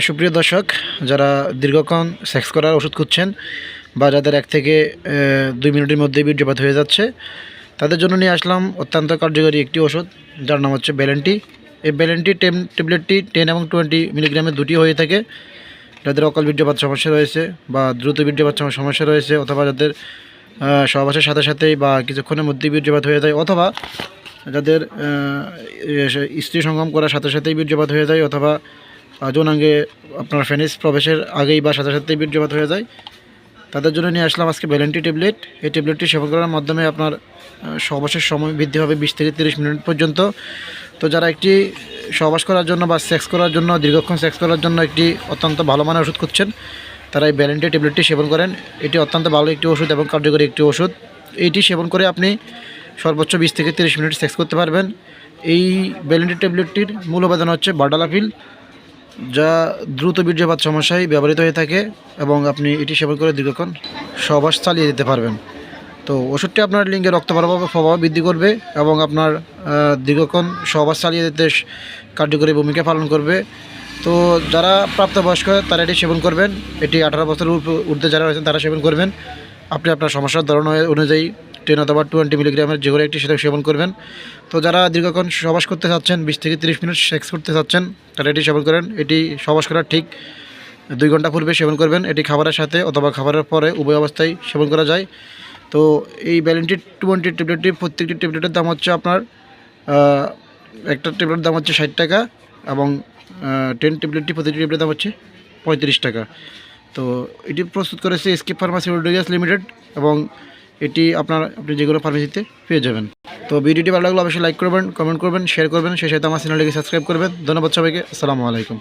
সুপ্রিয় দর্শক, যারা দীর্ঘক্ষণ সেক্স করার ওষুধ খুঁজছেন বা যাদের এক থেকে দুই মিনিটের মধ্যে বীর্যপাত হয়ে যাচ্ছে, তাদের জন্য নিয়ে আসলাম অত্যন্ত কার্যকরী একটি ওষুধ, যার নাম হচ্ছে ব্যালেন্টি এই ব্যালেন্টি টেম ট্যাবলেটটি টেন এবং টোয়েন্টি মিলিগ্রামের দুটি হয়ে থাকে। যাদের অকাল বীর্যপাত সমস্যা রয়েছে বা দ্রুত বীর্যপাত সম- সমস্যা রয়েছে অথবা যাদের সহবাসের সাথে সাথেই বা কিছুক্ষণের মধ্যেই বীর্যপাত হয়ে যায় অথবা যাদের স্ত্রী সঙ্গম করার সাথে সাথেই বীর্যপাত হয়ে যায় অথবা যৌনাঙ্গে আপনার ফেনিস প্রবেশের আগেই বা সাথে সাথেই বীর্যপাত হয়ে যায়। তাদের জন্য নিয়ে আসলাম আজকে ভ্যালেন্টি ট্যাবলেট এই ট্যাবলেটটি সেবন করার মাধ্যমে আপনার সহবাসের সময় বৃদ্ধি হবে বিশ থেকে তিরিশ মিনিট পর্যন্ত। তো যারা একটি সহবাস করার জন্য বা সেক্স করার জন্য, দীর্ঘক্ষণ সেক্স করার জন্য একটি অত্যন্ত ভালো মানের ওষুধ খুঁজছেন, তারা এই ভ্যালেন্টি ট্যাবলেটটি সেবন করেন। এটি অত্যন্ত ভালো একটি ওষুধ এবং কার্যকরী একটি ওষুধ। এইটি সেবন করে আপনি সর্বোচ্চ বিশ থেকে তিরিশ মিনিট সেক্স করতে পারবেন। এই ভ্যালেন্টি ট্যাবলেটটির মূল উপাদান হচ্ছে বার্ডালাফিল যা দ্রুত বীর্যপাত সমস্যায় ব্যবহৃত হয়ে থাকে এবং আপনি এটি সেবন করে দীর্ঘক্ষণ সহবাস চালিয়ে দিতে পারবেন। তো ওষুধটি আপনার লিঙ্গে রক্ত প্রবাহ বৃদ্ধি করবে এবং আপনার দীর্ঘক্ষণ সহবাস চালিয়ে দিতে কার্যকরী ভূমিকা পালন করবে। তো যারা প্রাপ্তবয়স্ক, তারা এটি সেবন করবেন। এটি আঠারো বছর ঊর্ধ্বে যারা রয়েছেন, তারা সেবন করবেন। আপনি আপনার সমস্যার ধরন অনুযায়ী টেন অথবা টোয়েন্টি মিলিগ্রামের যে একটি সেটা সেবন করবেন। তো যারা দীর্ঘক্ষণ সবাস করতে চাচ্ছেন, বিশ থেকে তিরিশ মিনিট সেক্স করতে চাচ্ছেন তারা এটি সেবন করেন। এটি সবাস করার ঠিক দুই ঘণ্টা পূর্বে সেবন করবেন। এটি খাবারের সাথে অথবা খাবারের পরে উভয় অবস্থায় সেবন করা যায়। তো এই ব্যালেন্টি টোয়েন্টি ট্যাবলেটটি প্রত্যেকটি ট্যাবলেটের দাম হচ্ছে আপনার একটা ট্যাবলেটের দাম হচ্ছে ষাট টাকা এবং টেন ট্যাবলেটটি প্রতিটি ট্যাবলেটের দাম হচ্ছে পঁয়ত্রিশ টাকা। তো এটি প্রস্তুত করেছে স্কিপ ফার্মাসিউটিক্যালস লিমিটেড এবং এটি আপনার, আপনি যে যেগুলো ফার্মেসিতে পেয়ে যাবেন। তো ভিডিওটি ভালো লাগলে অবশ্যই লাইক করবেন কমেন্ট করবেন শেয়ার করবেন। সেই সাথে আমার চ্যানেলটিকে সাবস্ক্রাইব করবেন। ধন্যবাদ সবাইকে। আসসালামু আলাইকুম।